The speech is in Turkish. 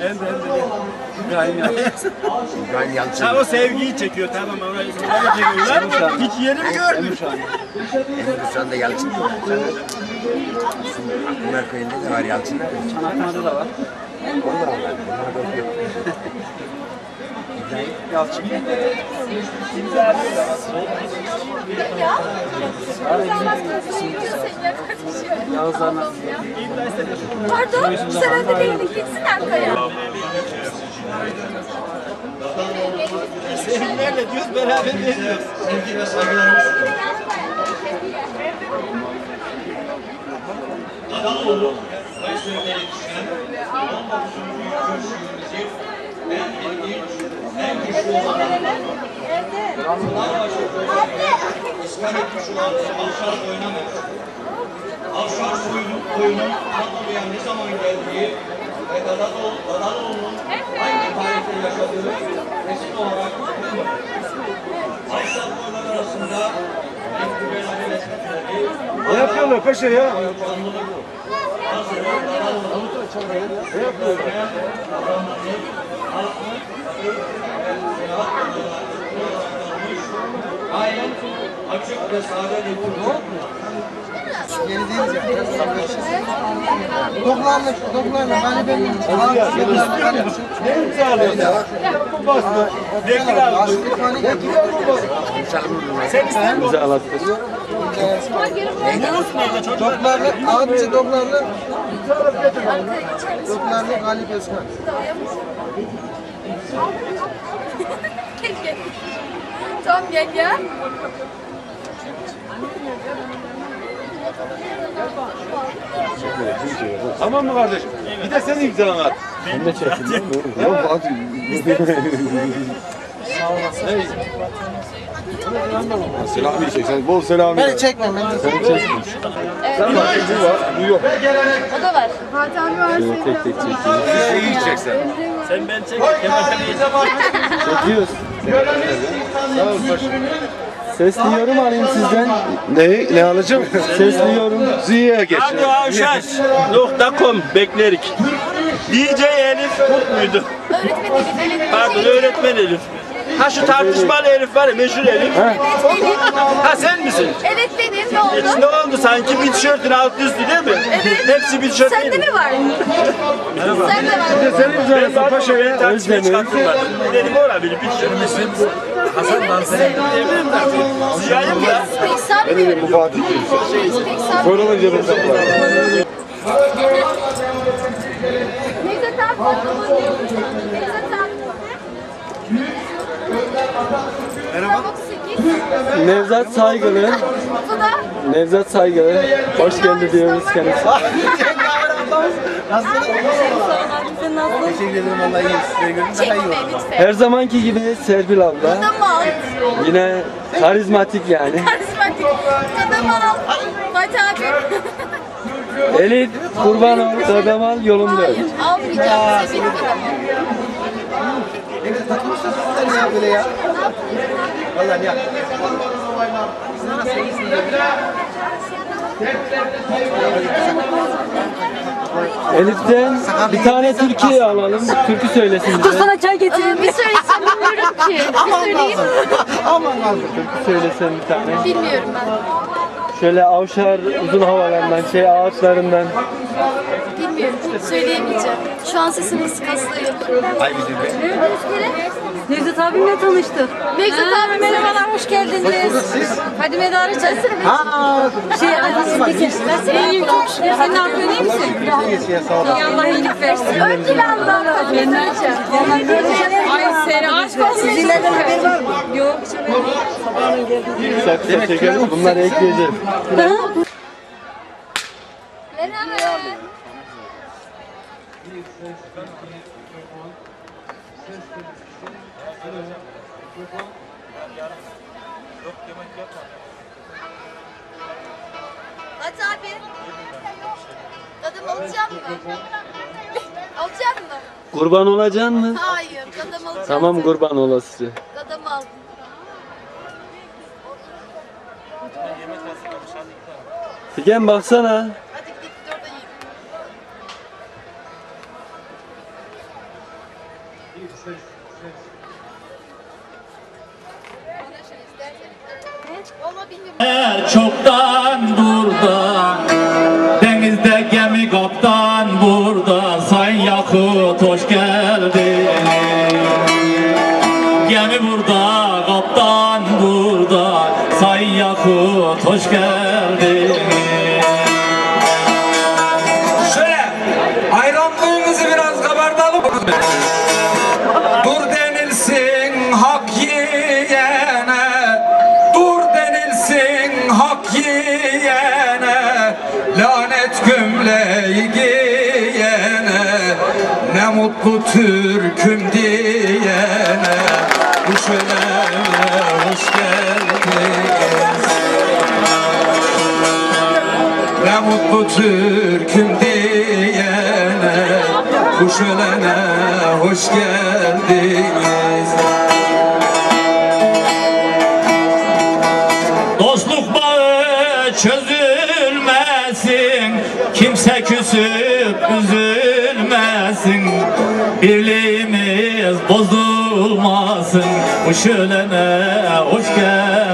Hem de hem de. İbrahim ya. İbrahim Yalçın. Ha o sevgiyi çekiyor tamam ona ona çekiyorlar. Hiç yeni mi gördün? Emre şu anda Yalçın. Akpınar köyünde de var Yalçınlar. Çanakkale'de de var. Orada var. Da. İbrahim Yalçın. Yağızlarla. Pardon, bu sefer de değildik. Gitsin Ankara'ya. Sevgilerle diyoruz beraber veriyoruz. Adanaoğlu Kayseri'de yetişen 19. görüşümüzü en ilginç, en güçlü olan Fenerbahçe köylerinde iskan etmiş olan Avşar oynamıyor. Avşar soyunun, oyunun Anadolu'ya ne zaman geldiği ve Dadanoğlu, Dadanoğlu'nun hangi tarihte yaşadığı resim olarak Aysel boylar arasında Ne yapıyorlar paşa ya? gayet açık ve sade bir Türk. Doklarla, doklarla galibenin Ne imzalıyorsun? Bu bastı. Ne kira? Sen ister misin? Doklarla, abici doklarla Doklarla Galip Özkan. Gel gel. Tamam gel ya. Tamam mı kardeşim? Bir de senin imzalan at. Selami çeksen bol selami. Beni çekme ben de Sen bak bu var, bu yok. O da var. Hatem var. Tek tek çekiyoruz. İyi çeksen. Sen ben çek. Kemal Çekiyoruz. Sağ ol paşa. Sesli yorum alayım sizden. Ne? Ne alacağım? Sesli yorum. Ziya'ya geç. Radyoavşaş.com beklerik. DJ Elif Kurt muydu? Öğretmenim Elif. Pardon öğretmen Elif. Ha şu tartışmalı Elif var ya meşhur Elif. Evet Elif. Ha sen misin? Evet benim ne oldu? Hiç ne oldu sanki bir tişörtün altı üstü değil mi? Evet. Hepsi bir tişört değil Sende mi? mi var? Sende var. Sen Ben imzalasın paşa Paşa'ya ya. tartışmaya Özlem'in. çıkartırlar. Dedim olabilir bir tişört Hasan Danseri. Ziya'yım ya. Pek Ben sanmıyorum. bu Fatih sanmıyorum. Koyalım cebine sakla. Nevzat abi. Nevzat abi. Merhaba. 38. Nevzat Saygılı. Nevzat Saygılı. Hoş geldi diyoruz kendisine. Teşekkür ederim vallahi iyi. Sizleri gördüm daha iyi Çekme oldu. lütfen. Her zamanki gibi Serpil abla. Kadamal. Yine karizmatik yani. Karizmatik. Kadamal. Fatih abi. Elif kurban ol, Kadamal yolunda. Hayır. Almayacağım. Size bir kadamal. Ne takmışsınız sizler ya böyle ya. Vallahi ya. Elif'ten bir tane türkü alalım. Türkü söylesin bize. Sana çay getireyim. Bir söylesem bilmiyorum ki. Bir söyleyeyim. Aman kaldı. Türkü söylesen bir tane. Bilmiyorum ben. Şöyle avşar uzun havalarından, şey ağaçlarından. Bilmiyorum. Söyleyemeyeceğim. Şu an sesim ısık hastayım. Ay bizim be. Nevzat abimle tanıştık. Nevzat abi merhabalar, hoş geldiniz. Siz? Hadi medarı çözsene. Ha, Şey, nasıl var? İyiyim çok şükür. Sen ne yapıyorsun, iyi misin? Allah iyilik versin. Önce ben Allah'a Ay seni aşk olsun. Sizinlerden haber var mı? Yok. Saksı çekelim, bunları ekleyeceğiz. Merhaba. Hadi abi. Dadım alacak mı? Alacak mı? Kurban olacaksın mı? Hayır, dadım alacağım. Tamam kurban olası. Dadım aldım. Figen baksana. Hadi gidip orada yiyeyim. Çoktan burada Denizde gemi kaptan burada Sayın Yakut hoş geldin Gemi burada kaptan burada Sayın Yakut hoş geldin Şöyle hayranlığınızı biraz kabartalım. Dur denilsin hak yiyene Lanet gömleği giyene Ne mutlu Türk'üm diyene. Bu şölene hoş geldiniz ne mutlu Türk'üm diyene Bu şölene hoş geldiniz Küsüp üzülmesin Birliğimiz bozulmasın. Bu şölene hoş geldin